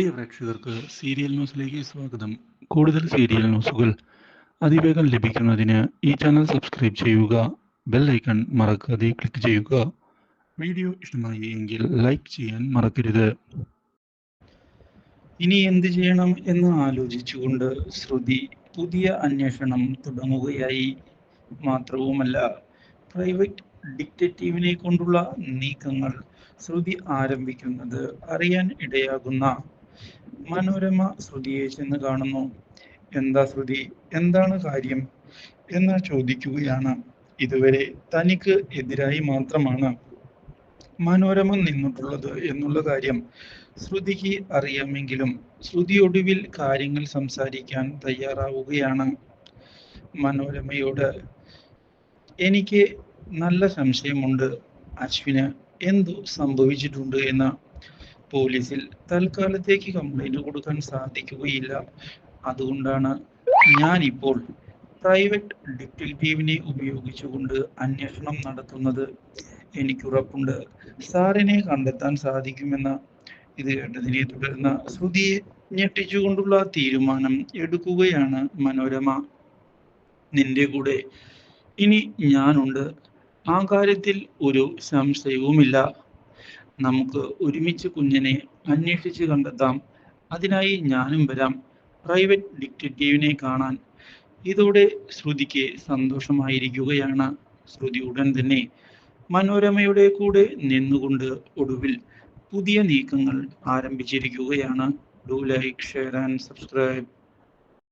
പ്രിയ പ്രേക്ഷകർക്ക് സീരിയൽ ന്യൂസിലേക്ക് സ്വാഗതം. കൂടുതൽ സീരിയൽ ന്യൂസുകൾ അതിവേഗം ലഭിക്കുന്നതിന് ഈ ചാനൽ സബ്സ്ക്രൈബ് ചെയ്യുക ബെൽ ഐക്കൺ മറക്കാതെ ക്ലിക്ക് ചെയ്യുക. വീഡിയോ ഇഷ്ടമായി എങ്കിൽ ലൈക്ക് ചെയ്യാൻ മറക്കരുത്. ഇനി എന്ത് ചെയ്യണം എന്ന് ആലോചിച്ചുകൊണ്ട് ശ്രുതി പുതിയ അന്വേഷണം തുടങ്ങുകയായി. മാത്രവുമല്ല പ്രൈവറ്റ് ഡിറ്റക്റ്റീവിനെ കൊണ്ടുള്ള നീക്കങ്ങൾ ശ്രുതി ആരംഭിക്കുന്നത് അറിയാൻ ഇടയാകുന്ന മനോരമ ശ്രുതിയെ ചെന്ന് കാണുന്നു. എന്താ ശ്രുതി? എന്താണ് കാര്യം? എന്ന് ചോദിക്കുകയാണ്. ഇതുവരെ തനിക്ക് എതിരായി മാത്രമാണ് മനോരമ നിന്നിട്ടുള്ളത് എന്നുള്ള കാര്യം ശ്രുതിക്ക് അറിയാമെങ്കിലും ശ്രുതി ഒടുവിൽ കാര്യങ്ങൾ സംസാരിക്കാൻ തയ്യാറാവുകയാണ്. മനോരമയോട് എനിക്ക് നല്ല സംശയമുണ്ട്. അശ്വിന് എന്തു സംഭവിച്ചിട്ടുണ്ട് എന്ന് പോലീസിൽ തൽക്കാലത്തേക്ക് കംപ്ലൈന്റ് കൊടുക്കാൻ സാധിക്കുകയില്ല. അതുകൊണ്ടാണ് ഞാൻ ഇപ്പോൾ പ്രൈവറ്റ് ഡിറ്റക്റ്റീവിനെ ഉപയോഗിച്ചുകൊണ്ട് അന്വേഷണം നടത്തുന്നത്. എനിക്കുറപ്പുണ്ട്. സാറിനെ കണ്ടെത്താൻ സാധിക്കുമെന്ന് ഇത് കേട്ടതിനെ തുടർന്ന് ശ്രുതിയെ ഞെട്ടിച്ചുകൊണ്ടുള്ള തീരുമാനം എടുക്കുകയാണ് മനോരമ. നിന്റെ കൂടെ ഇനി ഞാനുണ്ട്. ആ കാര്യത്തിൽ ഒരു സംശയവുമില്ല. നമുക്ക് ഒരുമിച്ച് കുഞ്ഞിനെ അന്വേഷിച്ച് കണ്ടെത്താം. അതിനായി ഞാനും വരാം. പ്രൈവറ്റ് ഡിറ്റക്റ്റീവിനെ കാണാൻ. ഇതോടെ ശ്രുതിക്ക് സന്തോഷമായിരിക്കുകയാണ്. ശ്രുതി ഉടൻ തന്നെ മനോരമയുടെ കൂടെ നിന്നുകൊണ്ട് ഒടുവിൽ പുതിയ നീക്കങ്ങൾ ആരംഭിച്ചിരിക്കുകയാണ്. Do like share and subscribe